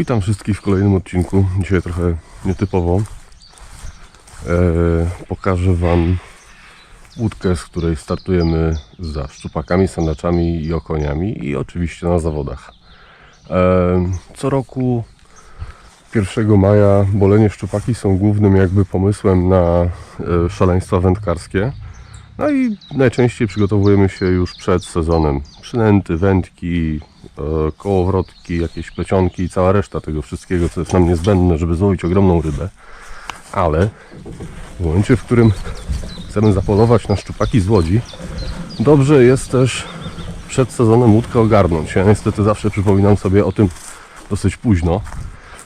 Witam wszystkich w kolejnym odcinku. Dzisiaj trochę nietypowo. E, pokażę Wam łódkę, z której startujemy za szczupakami, sandaczami i okoniami i oczywiście na zawodach. E, co roku 1 maja bolenie szczupaki są głównym jakby pomysłem na e, szaleństwa wędkarskie. No i najczęściej przygotowujemy się już przed sezonem. Przynęty, wędki, e, kołowrotki, jakieś plecionki i cała reszta tego wszystkiego, co jest nam niezbędne, żeby złowić ogromną rybę. Ale w momencie, w którym chcemy zapolować na szczupaki z łodzi, dobrze jest też przed sezonem łódkę ogarnąć. Ja niestety zawsze przypominam sobie o tym dosyć późno.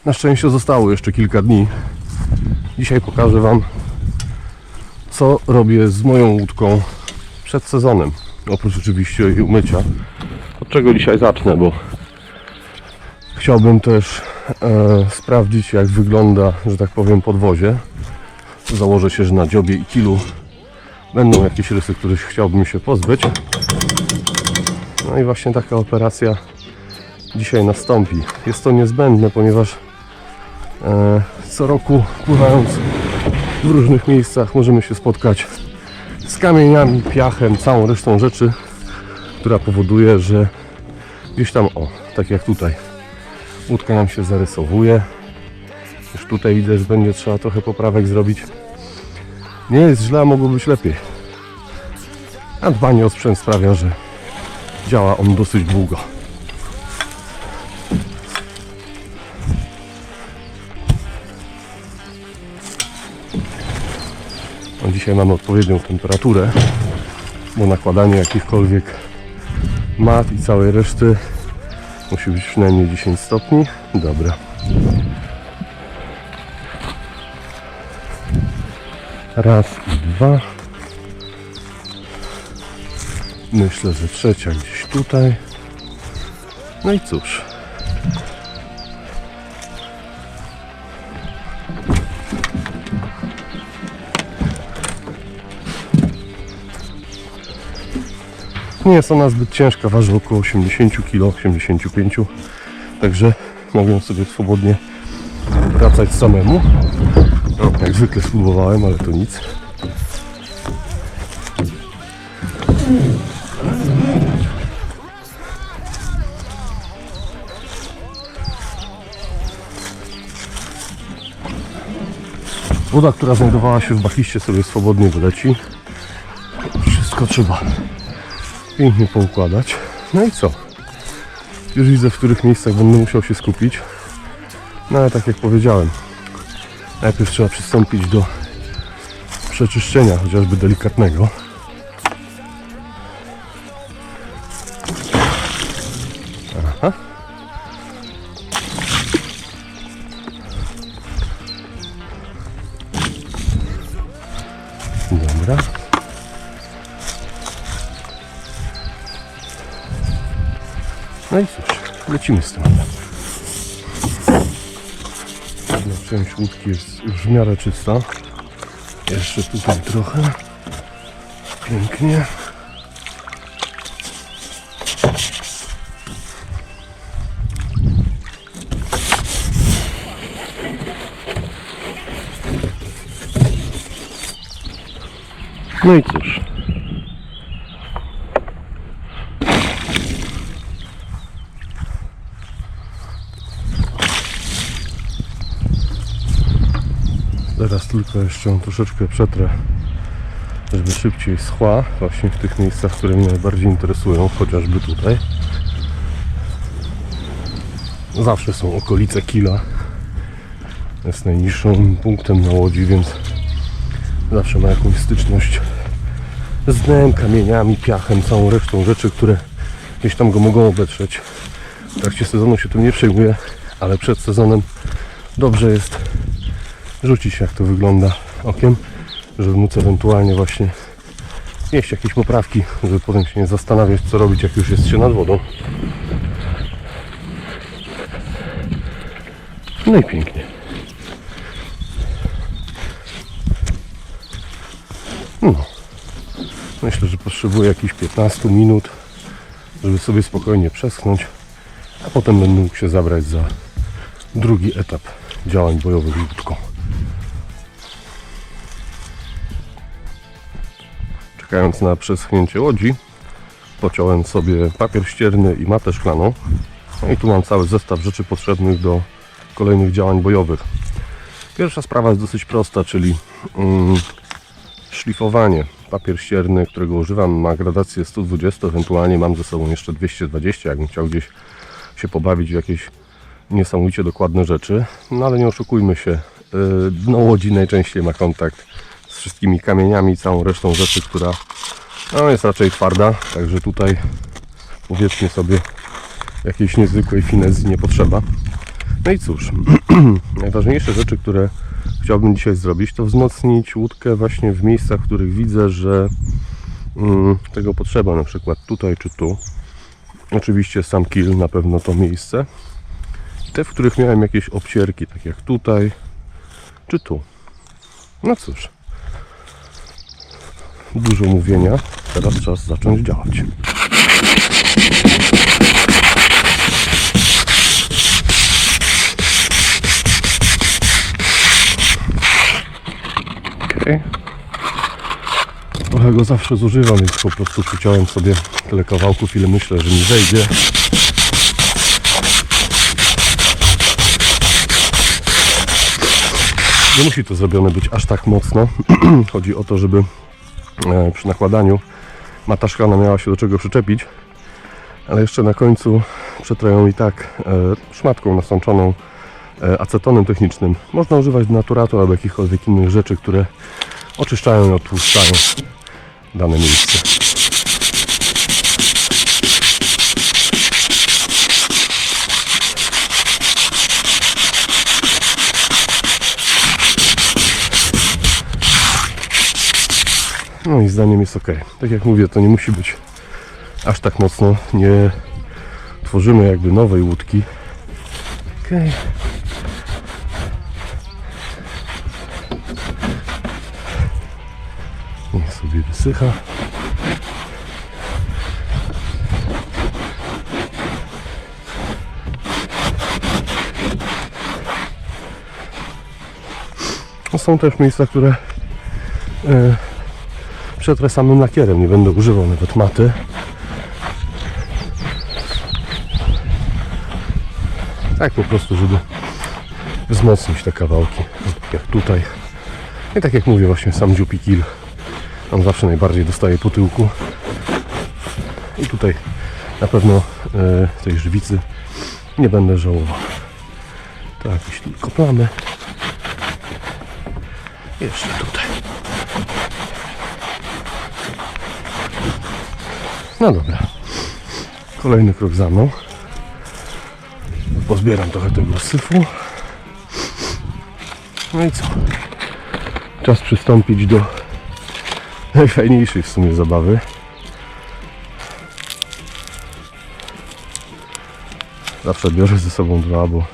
Na szczęście zostało jeszcze kilka dni. Dzisiaj pokażę Wam co robię z moją łódką przed sezonem. Oprócz oczywiście jej umycia. Od czego dzisiaj zacznę, bo chciałbym też e, sprawdzić jak wygląda, że tak powiem, podwozie. Założę się, że na dziobie i kilu będą jakieś rysy, których chciałbym się pozbyć. No i właśnie taka operacja dzisiaj nastąpi. Jest to niezbędne, ponieważ e, co roku pływając w różnych miejscach możemy się spotkać z kamieniami, piachem, całą resztą rzeczy, która powoduje, że gdzieś tam, o, tak jak tutaj, łódka nam się zarysowuje. Już tutaj widzę, że będzie trzeba trochę poprawek zrobić. Nie jest źle, a mogło być lepiej. A dbanie o sprzęt sprawia, że działa on dosyć długo. Dzisiaj mamy odpowiednią temperaturę, bo nakładanie jakichkolwiek mat i całej reszty musi być przynajmniej 10 stopni. Dobra. Raz i dwa. Myślę, że trzecia gdzieś tutaj. No i cóż. Nie jest ona zbyt ciężka, waży około 80 kg, 85 Także mogę sobie swobodnie wracać samemu. No, jak zwykle spróbowałem, ale to nic. Woda, która znajdowała się w bachiście sobie swobodnie wyleci. Wszystko trzeba pięknie poukładać. No i co? Już widzę, w których miejscach będę musiał się skupić. No ale tak jak powiedziałem, najpierw trzeba przystąpić do przeczyszczenia, chociażby delikatnego. No i cóż, lecimy z tym. Jedna część łódki jest już w miarę czysta. Jeszcze tutaj trochę. Pięknie. No i cóż. Teraz tylko jeszcze ją troszeczkę przetrę, żeby szybciej schła właśnie w tych miejscach, które mnie najbardziej interesują, chociażby tutaj. Zawsze są okolice kila. Jest najniższym punktem na łodzi, więc zawsze ma jakąś styczność z dnem, kamieniami, piachem, całą resztą rzeczy, które gdzieś tam go mogą obetrzeć. W trakcie sezonu się tym nie przejmuję, ale przed sezonem dobrze jest rzucić jak to wygląda okiem, żeby móc ewentualnie właśnie jeść jakieś poprawki, żeby potem się nie zastanawiać co robić jak już jest się nad wodą. No i pięknie. No. Myślę, że potrzebuję jakichś 15 minut, żeby sobie spokojnie przeschnąć, a potem będę mógł się zabrać za drugi etap działań bojowych łódką. Czekając na przeschnięcie łodzi, pociąłem sobie papier ścierny i matę szklaną. No i tu mam cały zestaw rzeczy potrzebnych do kolejnych działań bojowych. Pierwsza sprawa jest dosyć prosta, czyli mm, szlifowanie. Papier ścierny, którego używam, ma gradację 120, ewentualnie mam ze sobą jeszcze 220, jakbym chciał gdzieś się pobawić w jakieś niesamowicie dokładne rzeczy. No ale nie oszukujmy się, yy, dno łodzi najczęściej ma kontakt wszystkimi kamieniami i całą resztą rzeczy, która no, jest raczej twarda, także tutaj powiedzmy sobie jakiejś niezwykłej finezji nie potrzeba. No i cóż, najważniejsze rzeczy, które chciałbym dzisiaj zrobić, to wzmocnić łódkę właśnie w miejscach, w których widzę, że mm, tego potrzeba, na przykład tutaj czy tu. Oczywiście sam kill na pewno to miejsce. Te, w których miałem jakieś obcierki, tak jak tutaj czy tu. No cóż, dużo mówienia, teraz czas zacząć działać. Okej. Trochę go zawsze zużywam, więc po prostu przyciąłem sobie tyle kawałków, ile myślę, że mi wejdzie. Nie musi to zrobione być aż tak mocno. Chodzi o to, żeby przy nakładaniu mata szklana miała się do czego przyczepić. Ale jeszcze na końcu przetrają i tak e, szmatką nasączoną e, acetonem technicznym. Można używać denaturatu albo jakichkolwiek innych rzeczy, które oczyszczają i odtłuszczają dane miejsce. I zdaniem jest ok. Tak jak mówię, to nie musi być aż tak mocno. Nie tworzymy jakby nowej łódki. Okej. Niech sobie wysycha. No Są też miejsca, które e, przetrę samym lakierem. Nie będę używał nawet maty. Tak po prostu, żeby wzmocnić te kawałki. Tak jak tutaj. I tak jak mówię, właśnie sam dziupi kill. On zawsze najbardziej dostaje po tyłku. I tutaj na pewno e, tej żywicy nie będę żałował. Jakieś tylko plamy. Jeszcze tutaj. No dobra. Kolejny krok za mną. Pozbieram trochę tego syfu. No i co? Czas przystąpić do najfajniejszej w sumie zabawy. Zawsze biorę ze sobą dwa, bo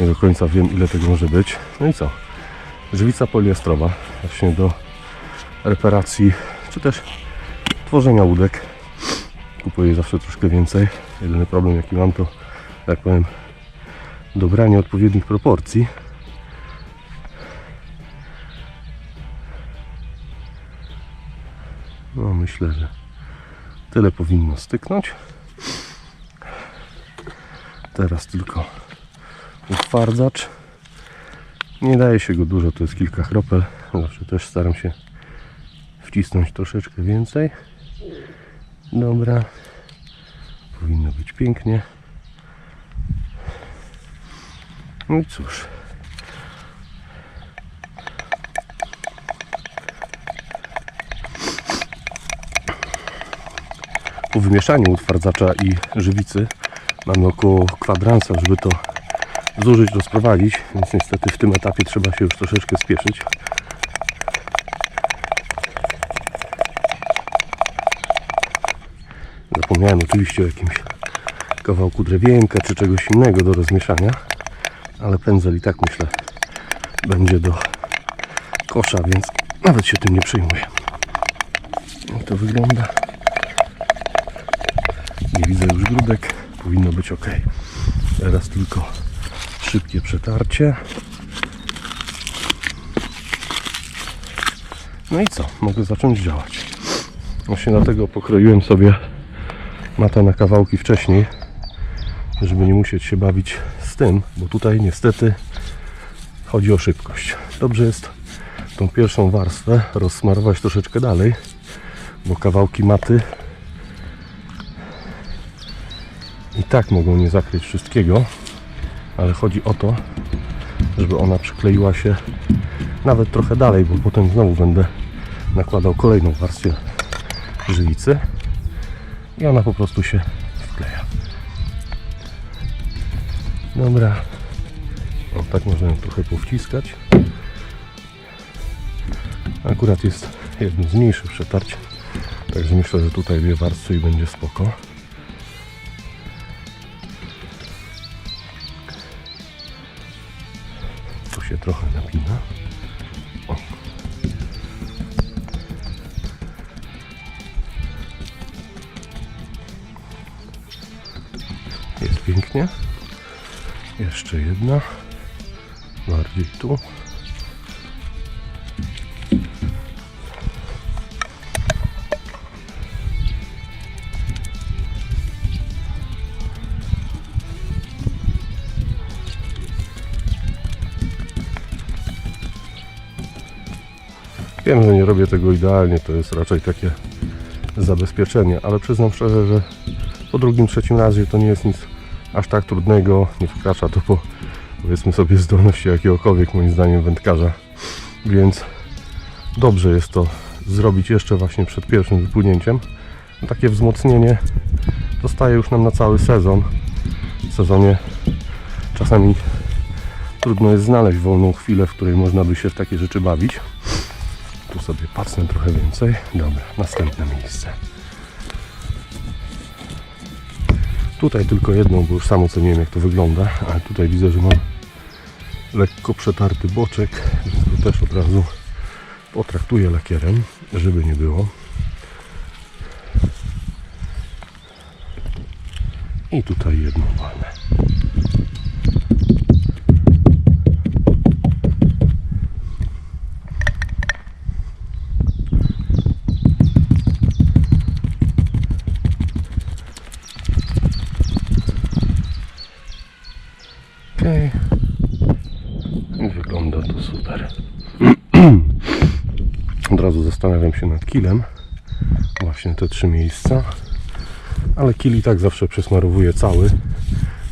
nie do końca wiem ile tego może być. No i co? Żywica poliestrowa właśnie do reparacji, czy też tworzenia łódek. Kupuję zawsze troszkę więcej. Jedyny problem jaki mam to, jak powiem, dobranie odpowiednich proporcji. No myślę, że tyle powinno styknąć. Teraz tylko utwardzacz. Nie daje się go dużo, to jest kilka kropel. Zawsze też staram się wcisnąć troszeczkę więcej. Dobra. Powinno być pięknie. No i cóż. Po wymieszaniu utwardzacza i żywicy mamy około kwadransa, żeby to zużyć, rozprowadzić, więc niestety w tym etapie trzeba się już troszeczkę spieszyć. Zapomniałem oczywiście o jakimś kawałku drewienka czy czegoś innego do rozmieszania, ale pędzel i tak myślę będzie do kosza, więc nawet się tym nie przejmuję. Jak to wygląda? Nie widzę już grudek, powinno być ok. Teraz tylko Szybkie przetarcie. No i co? Mogę zacząć działać. Właśnie dlatego pokroiłem sobie matę na kawałki wcześniej, żeby nie musieć się bawić z tym, bo tutaj niestety chodzi o szybkość. Dobrze jest tą pierwszą warstwę rozsmarować troszeczkę dalej, bo kawałki maty i tak mogą nie zakryć wszystkiego, ale chodzi o to, żeby ona przykleiła się nawet trochę dalej, bo potem znowu będę nakładał kolejną warstwę żywicy i ona po prostu się wkleja. Dobra. O, tak można ją trochę powciskać. Akurat jest jedno z mniejszych przetarć, także myślę, że tutaj dwie warstwy i będzie spoko. Tu się trochę napina. Pięknie. Jeszcze jedna. Bardziej tu. Wiem, że nie robię tego idealnie, to jest raczej takie zabezpieczenie, ale przyznam szczerze, że po drugim, trzecim razie to nie jest nic aż tak trudnego, nie wkracza to po powiedzmy sobie zdolności jakiegokolwiek moim zdaniem wędkarza, więc dobrze jest to zrobić jeszcze właśnie przed pierwszym wypłynięciem. Takie wzmocnienie zostaje już nam na cały sezon. W sezonie czasami trudno jest znaleźć wolną chwilę, w której można by się w takie rzeczy bawić. Tu sobie pacnę trochę więcej. Dobra, następne miejsce. Tutaj tylko jedną, bo już sam oceniłem jak to wygląda, ale tutaj widzę, że mam lekko przetarty boczek, więc to też od razu potraktuję lakierem, żeby nie było. I tutaj jedną walę. Okej. I Wygląda to super. Od razu zastanawiam się nad kilem. Właśnie te trzy miejsca. Ale kil i tak zawsze przesmarowuję cały.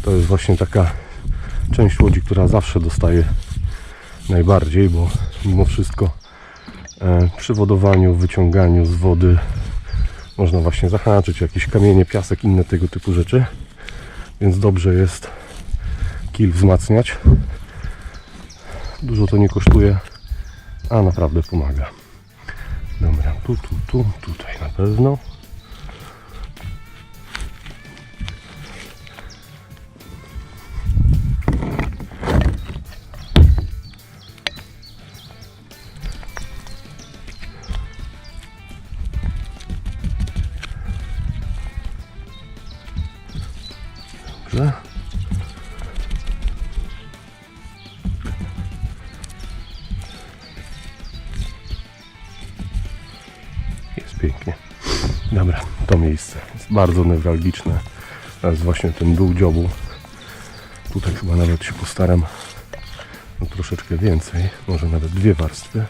To jest właśnie taka część łodzi, która zawsze dostaje najbardziej, bo mimo wszystko e, przy wodowaniu, wyciąganiu z wody można właśnie zahaczyć jakieś kamienie, piasek, inne tego typu rzeczy. Więc dobrze jest kil wzmacniać. Dużo to nie kosztuje, a naprawdę pomaga. Tu, tu, tu, tutaj na pewno. Bardzo newralgiczne. Jest właśnie ten dół dziobu. Tutaj chyba nawet się postaram o troszeczkę więcej, może nawet dwie warstwy.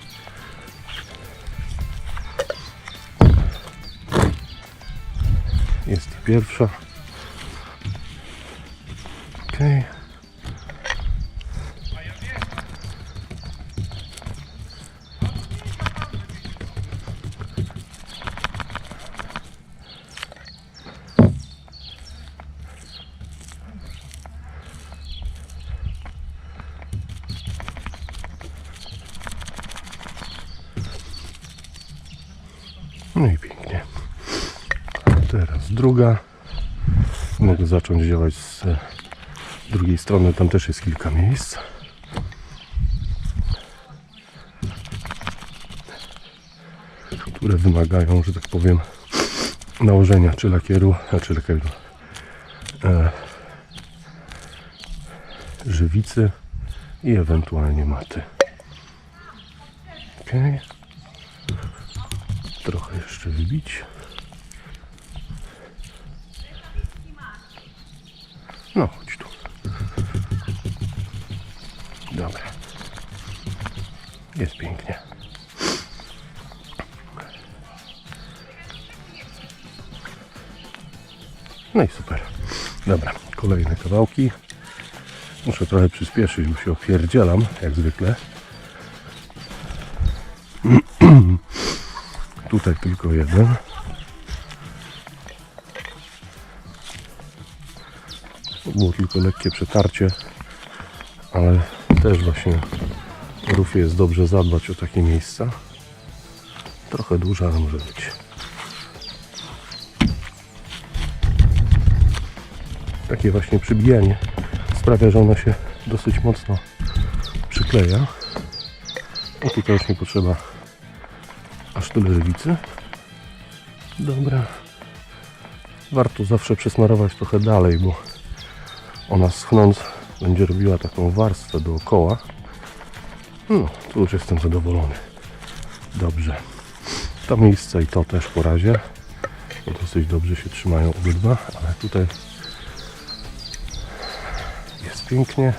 Jest pierwsza. Okej. No i pięknie. Teraz druga. Mogę zacząć działać z drugiej strony. Tam też jest kilka miejsc. Które wymagają, że tak powiem, nałożenia czy lakieru, a czy lakieru. E, żywicy i ewentualnie maty. Ok. Jeszcze wybić. No, chodź tu. Dobra. Jest pięknie. No i super. Dobra, kolejne kawałki. Muszę trochę przyspieszyć, bo się opierdzielam, jak zwykle. Tutaj tylko jeden. To było tylko lekkie przetarcie, ale też właśnie rufie jest dobrze zadbać o takie miejsca. Trochę dłużej, ale może być. Takie właśnie przybijanie sprawia, że ona się dosyć mocno przykleja. O tutaj już nie potrzeba aż tyle żywicy. Dobra. Warto zawsze przesmarować trochę dalej, bo ona schnąc będzie robiła taką warstwę dookoła. No, tu już jestem zadowolony. Dobrze. To miejsce i to też po razie. Bo dosyć dobrze się trzymają obydwa, ale tutaj jest pięknie.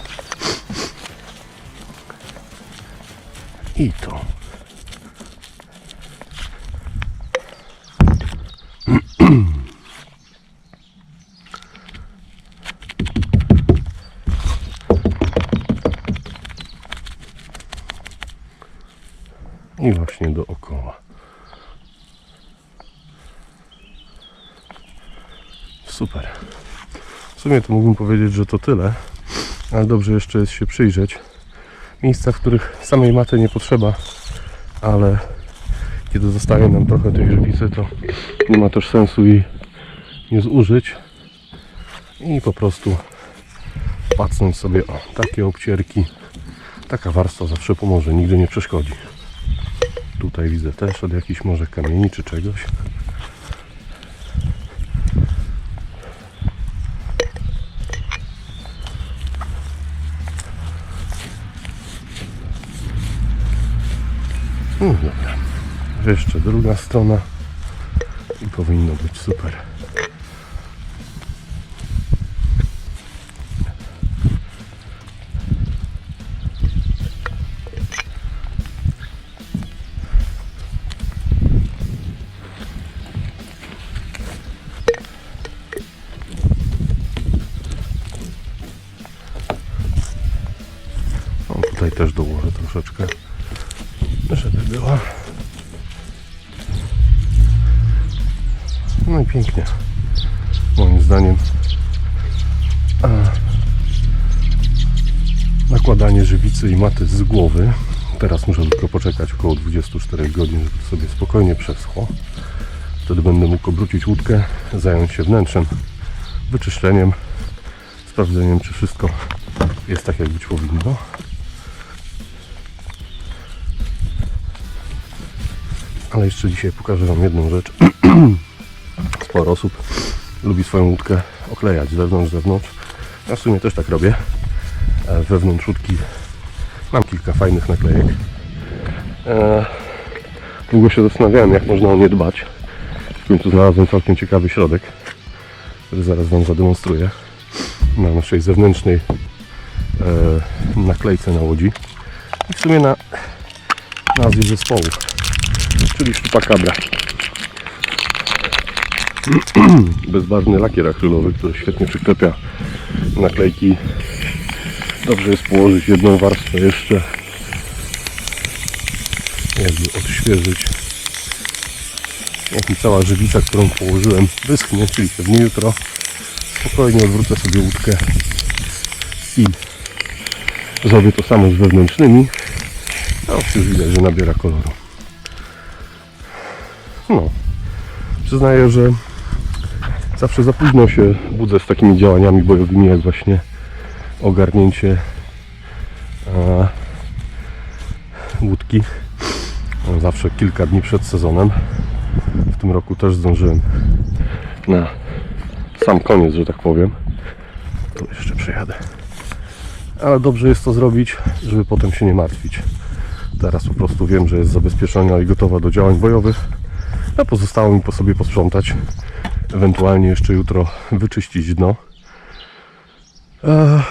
I to. I właśnie dookoła. Super. W sumie to mógłbym powiedzieć, że to tyle, ale dobrze jeszcze jest się przyjrzeć. Miejsca, w których samej maty nie potrzeba, ale kiedy zostaje nam trochę tej żywicy, to nie ma też sensu jej nie zużyć i po prostu pacnąć sobie o takie obcierki. Taka warstwa zawsze pomoże, nigdy nie przeszkodzi. Tutaj widzę też od jakichś może kamieni czy czegoś. No dobra. Jeszcze druga strona i powinno być super. O, tutaj też dołożę troszeczkę, żeby była. No i pięknie. Moim zdaniem. Nakładanie żywicy i maty z głowy. Teraz muszę tylko poczekać około 24 godzin, żeby sobie spokojnie przeschło. Wtedy będę mógł obrócić łódkę, zająć się wnętrzem, wyczyszczeniem, sprawdzeniem, czy wszystko jest tak, jak być powinno. Ale jeszcze dzisiaj pokażę Wam jedną rzecz. Sporo osób lubi swoją łódkę oklejać z wewnątrz, z zewnątrz. Ja w sumie też tak robię. E, Wewnątrz łódki mam kilka fajnych naklejek. E, Długo się zastanawiałem, jak można o nie dbać. W końcu znalazłem całkiem ciekawy środek, który zaraz Wam zademonstruję. Na naszej zewnętrznej e, naklejce na łodzi. I w sumie na nazwie zespołu czyli sztupakabra. Bezbarwny lakier akrylowy, który świetnie przyklepia naklejki. Dobrze jest położyć jedną warstwę jeszcze, jakby odświeżyć. Jak mi cała żywica, którą położyłem, wyschnie, czyli pewnie jutro spokojnie odwrócę sobie łódkę i zrobię to samo z wewnętrznymi. A już widać, że nabiera koloru. No, przyznaję, że zawsze za późno się budzę z takimi działaniami bojowymi, jak właśnie ogarnięcie łódki. Zawsze kilka dni przed sezonem. W tym roku też zdążyłem na sam koniec, że tak powiem. Tu jeszcze przejadę. ale dobrze jest to zrobić, żeby potem się nie martwić. Teraz po prostu wiem, że jest zabezpieczona i gotowa do działań bojowych, a pozostało mi po sobie posprzątać, ewentualnie jeszcze jutro wyczyścić dno. Eee,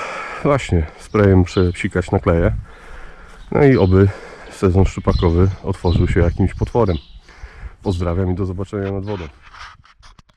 właśnie, sprayem przepsikać nakleję. No i oby sezon szczupakowy otworzył się jakimś potworem. Pozdrawiam i do zobaczenia nad wodą.